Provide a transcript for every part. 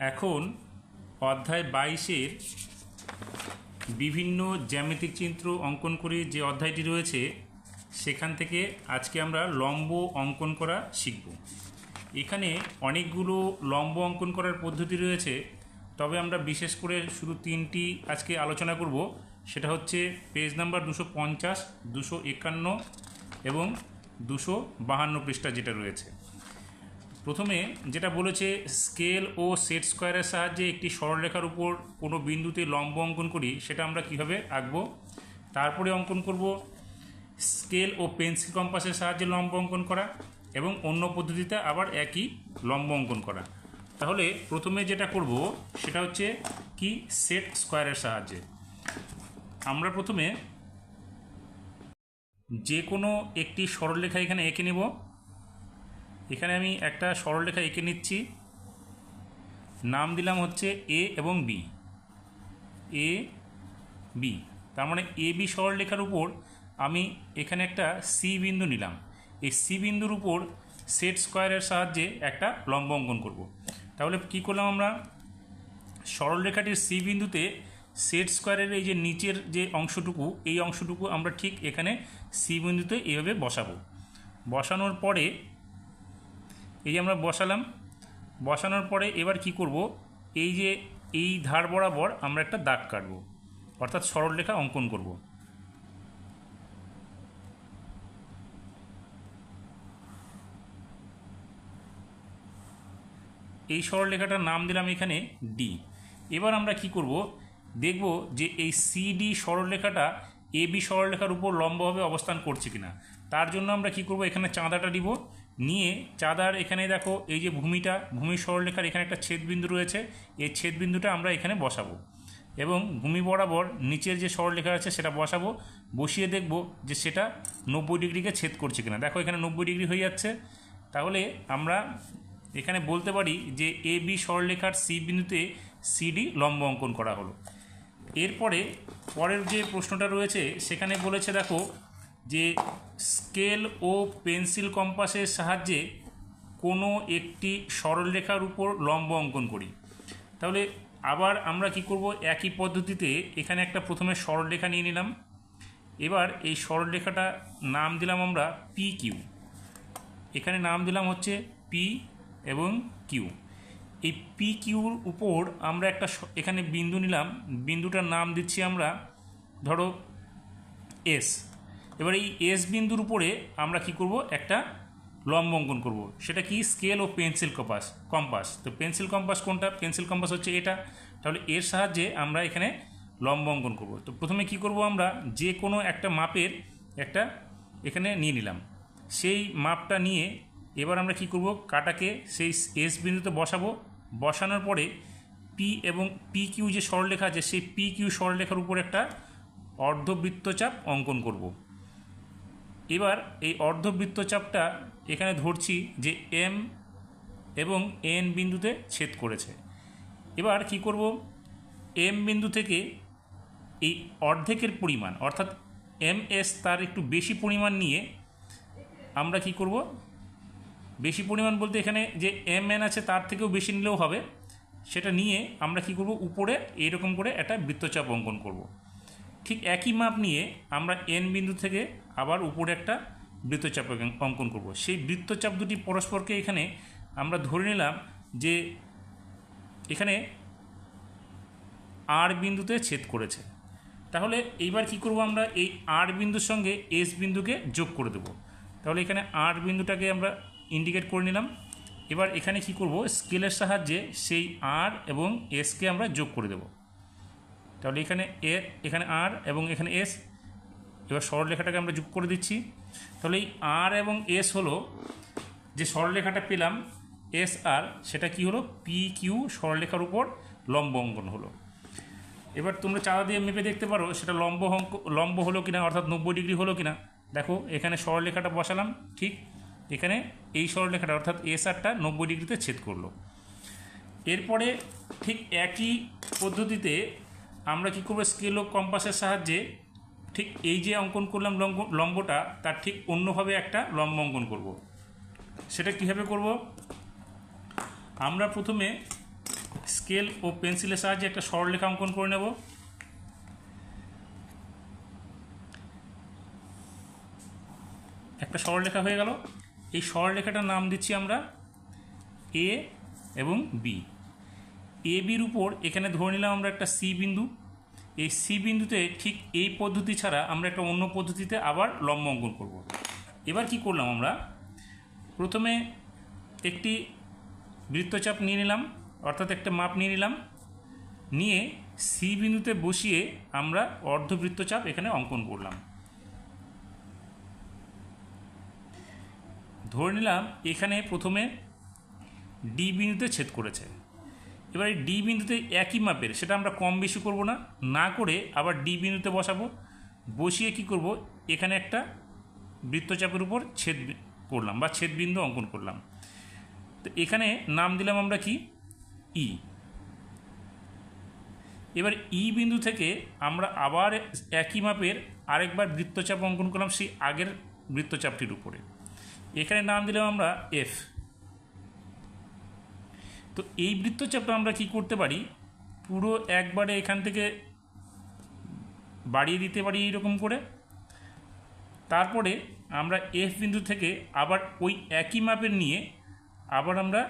এখন অধ্যায় বাইশের বিভিন্ন জ্যামিতিক চিত্র অঙ্কন করে যে অধ্যায়টি রয়েছে, সেখান থেকে আজকে আমরা লম্ব অঙ্কন করা শিখব। এখানে অনেকগুলো লম্ব অঙ্কন করার পদ্ধতি রয়েছে, তবে আমরা বিশেষ করে শুধু তিনটি আজকে আলোচনা করব। সেটা হচ্ছে পেজ নাম্বার দুশো পঞ্চাশ, দুশো একান্ন এবং দুশো বাহান্ন পৃষ্ঠা যেটা রয়েছে। প্রথমে যেটা বলেছে স্কেল ও সেট স্কোয়ারের সাহায্যে একটি সরলরেখার উপর কোনো বিন্দুতে লম্ব অঙ্কন করি, সেটা আমরা কীভাবে আঁকবো? তারপরে অঙ্কন করব স্কেল ও পেন্সিল কম্পাসের সাহায্যে লম্ব অঙ্কন করা এবং অন্য পদ্ধতিতে আবার একই লম্ব অঙ্কন করা। তাহলে প্রথমে যেটা করব, সেটা হচ্ছে কি সেট স্কোয়ারের সাহায্যে। আমরা প্রথমে যে কোনো একটি সরলরেখা এখানে এঁকে নেব। এখানে আমি একটা সরলরেখা এঁকে নিচ্ছি। নাম দিলাম হচ্ছে এ এবং বি এ বি তার মানে এ বি সরলরেখার উপর আমি এখানে একটা সি বিন্দু নিলাম। এই সি বিন্দুর উপর সেট স্কোয়ারের সাহায্যে একটা লম্ব অঙ্কন করব। তাহলে কি করলাম আমরা? সরলরেখাটির সি বিন্দুতে সেট স্কোয়ারের এই যে নিচের যে অংশটুকু, এই অংশটুকু আমরা ঠিক এখানে সি বিন্দুতে এইভাবে বসাবো। বসানোর পরে এই যে আমরা বসালাম, বসানোর পরে এবার কি করব? এই যে এই ধার বরাবর আমরা একটা দাগ কাটব, অর্থাৎ সরলরেখা অঙ্কন করব। এই সরলরেখাটার নাম দিলাম এখানে ডি এবার আমরা কি করব? দেখব যে এই সিডি সরলরেখাটা এ বি সরলরেখার উপর লম্বভাবে অবস্থান করছে কিনা। তার জন্য আমরা কি করব? এখানে চাঁদাটা দিব নিয়ে চাঁদার এখানে দেখো, এই যে ভূমিটা ভূমি সরলরেখার এখানে একটা ছেদবিন্দু রয়েছে, এই ছেদবিন্দুটা আমরা এখানে বসাবো। এবং ভূমি বরাবর নিচের যে সরলরেখা আছে সেটা বসাবো, বসিয়ে দেখব যে সেটা নব্বই ডিগ্রিকে ছেদ করছে কিনা। দেখো, এখানে নব্বই ডিগ্রি হয়ে যাচ্ছে। তাহলে আমরা এখানে বলতে পারি যে এ বি সরলরেখার সি বিন্দুতে সিডি লম্ব অঙ্কন করা হলো। এরপরে পরের যে প্রশ্নটা রয়েছে, সেখানে বলেছে দেখো যে স্কেল ও পেন্সিল কম্পাসের সাহায্যে কোনো একটি সরলরেখার উপর লম্ব অঙ্কন করি। তাহলে আবার আমরা কি করব? একই পদ্ধতিতে এখানে একটা প্রথমে সরলরেখা নিয়ে নিলাম। এবার এই সরলরেখাটা নাম দিলাম আমরা পি কিউ এখানে নাম দিলাম হচ্ছে পি এবং কিউ এই পি কিউর উপর আমরা একটা এখানে বিন্দু নিলাম। বিন্দুটার নাম দিচ্ছি আমরা ধরো এস এবার এই এস বিন্দুর উপরে আমরা কি করব? একটা লম্ব অঙ্কন করব। সেটা কি? স্কেল ও পেন্সিল কম্পাস কম্পাস। তো পেন্সিল কম্পাস কোনটা? পেন্সিল কম্পাস হচ্ছে এটা। তাহলে এর সাহায্যে আমরা এখানে লম্ব অঙ্কন করব। তো প্রথমে কি করব আমরা? যে কোনো একটা মাপের একটা এখানে নিয়ে নিলাম। সেই মাপটা নিয়ে এবার আমরা কি করব? কাটাকে সেই এস বিন্দুতে বসাবো। বসানোর পরে পি এবং পি কিউ যে সরলরেখা আছে, সেই পি কিউ সরলরেখার উপর একটা অর্ধবৃত্তচাপ অঙ্কন করব। এবার এই অর্ধবৃত্তচাপটা এখানে ধরছি যে এম এবং এন বিন্দুতে ছেদ করেছে। এবার কি করব? এম বিন্দু থেকে এই অর্ধেকের পরিমাণ, অর্থাৎ এম এস তার একটু বেশি পরিমাণ নিয়ে আমরা কি করব? বেশি পরিমাণ বলতে এখানে যে এম এন আছে তার থেকেও বেশি নিলেও হবে। সেটা নিয়ে আমরা কি করব? উপরে এইরকম করে একটা বৃত্তচাপ অঙ্কন করব। ঠিক একই মাপ নিয়ে আমরা এন বিন্দু থেকে আবার উপরে একটা বৃত্তচাপ অঙ্কন- করব। সেই বৃত্তচাপ দুটি পরস্পরকে এখানে আমরা ধরে নিলাম যে এখানে আর বিন্দুতে ছেদ করেছে। তাহলে এইবার কি করব আমরা? এই আর বিন্দুর সঙ্গে এস বিন্দুকে যোগ করে দেব। তাহলে এখানে আর বিন্দুটাকে আমরা ইন্ডিকেট করে নিলাম। এবার এখানে কি করব? স্কেলের সাহায্যে সেই আর এবং এসকে আমরা যোগ করে দেব। তাহলে এখানে এ এখানে আর এবং এখানে এস এবার সরলরেখাটাকে আমরা যোগ করে দিচ্ছি। তাহলে এই আর এবং এস হলো যে সরলরেখাটা পেলাম এস আর সেটা কি হলো? পি কিউ সরলরেখার উপর লম্ব অঙ্কন হলো। এবার তোমরা চাঁদা দিয়ে মেপে দেখতে পারো, সেটা লম্ব অঙ্ক, লম্ব হলো কিনা, অর্থাৎ নব্বই ডিগ্রি হলো কিনা। দেখো, এখানে সরলরেখাটা বসালাম, ঠিক? এখানে এই সরলরেখাটা, অর্থাৎ এস আরটা নব্বই ডিগ্রিতে ছেদ করল। এরপরে ঠিক একই পদ্ধতিতে আমরা কী করব? স্কেল ও কম্পাসের সাহায্যে ঠিক এই যে অঙ্কন করলাম লম্ব, লম্বটা, তার ঠিক অন্যভাবে একটা লম্ব অঙ্কন করব। সেটা কীভাবে করব? আমরা প্রথমে স্কেল ও পেন্সিলের সাহায্যে একটা সরলরেখা অঙ্কন করে নেব। একটা সরলরেখা হয়ে গেল। এই সরলরেখাটার নাম দিচ্ছি আমরা এ এবং বি এ বির উপর এখানে ধরে নিলাম আমরা একটা সি বিন্দু। এই সি বিন্দুতে ঠিক এই পদ্ধতি ছাড়া আমরা একটা অন্য পদ্ধতিতে আবার লম্ব অঙ্কন করব। এবার কি করলাম আমরা? প্রথমে একটি বৃত্তচাপ নিয়ে নিলাম, অর্থাৎ একটা মাপ নিয়ে নিলাম। নিয়ে সি বিন্দুতে বসিয়ে আমরা অর্ধবৃত্তচাপ এখানে অঙ্কন করলাম। ধরে নিলাম এখানে প্রথমে ডি বিন্দুতে ছেদ করেছে। এবার এই ডি বিন্দুতে একই মাপের, সেটা আমরা কম বেশি করব না না করে আবার ডি বিন্দুতে বসাবো, বসিয়ে কি করব, এখানে একটা বৃত্তচাপের উপর ছেদ করলাম বা ছেদ বিন্দু অঙ্কন করলাম। তো এখানে নাম দিলাম আমরা কি? ই এবার ই বিন্দু থেকে আমরা আবার একই মাপের আরেকবার বৃত্তচাপ অঙ্কন করলাম সেই আগের বৃত্তচাপটির উপরে। এখানে নাম দিলাম আমরা এফ তো এই বৃত্তচাপটা আমরা কি করতে পারি? পুরো একবারে এখান থেকে বাড়িয়ে দিতে পারি এইরকম করে। তারপরে আমরা এফ বিন্দু থেকে আবার ওই একই মাপের নিয়ে আবার আমরা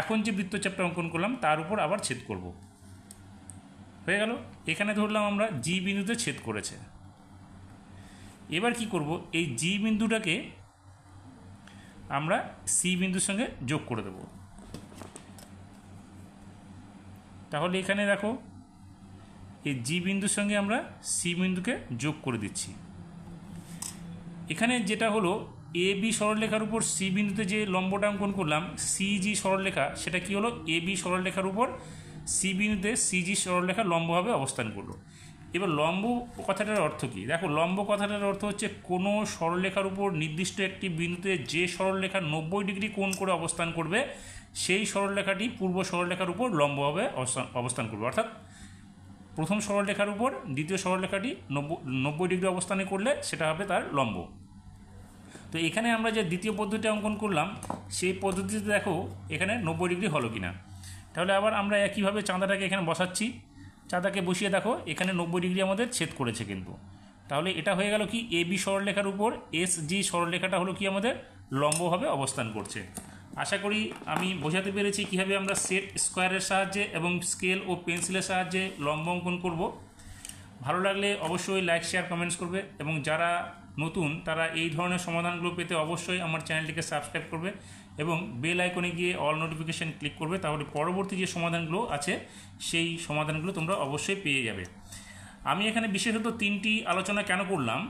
এখন যে বৃত্তচাপটা অঙ্কন করলাম, তার উপর আবার ছেদ করব। হয়ে গেল? এখানে ধরলাম আমরা জি বিন্দুতে ছেদ করেছে। এবার কি করব? এই জি বিন্দুটাকে আমরা সি বিন্দুর সঙ্গে যোগ করে দেব। তাহলে এখানে দেখো, এই জি বিন্দুর সঙ্গে আমরা সি বিন্দুকে যোগ করে দিচ্ছি। এখানে যেটা হলো এ বি সরলরেখার উপর সি বিন্দুতে যে লম্বটা অঙ্কন করলাম সিজি সরলরেখা, সেটা কি হলো? এ বি সরলরেখার উপর সি বিন্দুতে সিজি সরলরেখা লম্বভাবে অবস্থান করল। এবার লম্ব কথাটার অর্থ কী? দেখো, লম্ব কথাটার অর্থ হচ্ছে কোনো সরলরেখার উপর নির্দিষ্ট একটি বিন্দুতে যে সরলরেখা নব্বই ডিগ্রি কোণ করে অবস্থান করবে, সেই সরলরেখাটি পূর্ব সরলরেখার উপর লম্বভাবে অবস্থান করবে। অর্থাৎ প্রথম সরলরেখার উপর দ্বিতীয় সরলরেখাটি নব্বই নব্বই ডিগ্রি অবস্থানে করলে সেটা হবে তার লম্ব। তো এখানে আমরা যে দ্বিতীয় পদ্ধতি অঙ্কন করলাম, সেই পদ্ধতিতে দেখো এখানে নব্বই ডিগ্রি হলো কিনা। তাহলে আবার আমরা একইভাবে চাঁদাটাকে এখানে বসাচ্ছি। চাঁদাকে বসিয়ে দেখো, এখানে নব্বই ডিগ্রি আমাদের ছেদ করেছে কিন্তু। তাহলে এটা হয়ে গেল কি? এ বি সরলরেখার উপর, এস জি সরলরেখাটা হলো কি আমাদের? লম্বভাবে অবস্থান করছে। আশা করি আমি বোঝাতে পেরেছি কীভাবে আমরা সেট স্কোয়ারের সাহায্যে এবং স্কেল ও পেন্সিলের সাহায্যে লম্ব অঙ্কন করব। ভালো লাগলে অবশ্যই লাইক, শেয়ার, কমেন্টস করবে এবং যারা নতুন, তারা এই ধরনের সমাধানগুলো পেতে অবশ্যই আমার চ্যানেলটিকে সাবস্ক্রাইব করবে। এবং বেল আইকনে গিয়ে অল নোটিফিকেশান ক্লিক করবে, তাহলে পরবর্তী যে সমাধানগুলো আছে, সেই সমাধানগুলো তোমরা অবশ্যই পেয়ে যাবে। আমি এখানে বিশেষত তিনটি আলোচনা কেন করলাম?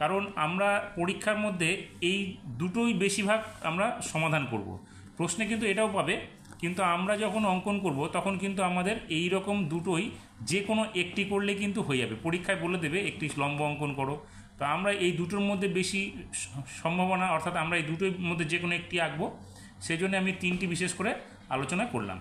কারণ আমরা পরীক্ষার মধ্যে এই দুটোই বেশিরভাগ আমরা সমাধান করব। প্রশ্নে কিন্তু এটাও পাবে, কিন্তু আমরা যখন অঙ্কন করব, তখন কিন্তু আমাদের এই রকম দুটোই যে কোনো একটি করলে কিন্তু হয়ে যাবে। পরীক্ষায় বলে দেবে, একটি লম্ব অঙ্কন করো। তো আমরা এই দুটোর মধ্যে বেশি সম্ভাবনা, অর্থাৎ আমরা এই দুটোর মধ্যে যে কোনো একটি আঁকবো। সেই জন্য আমি তিনটি বিশেষ করে আলোচনা করলাম।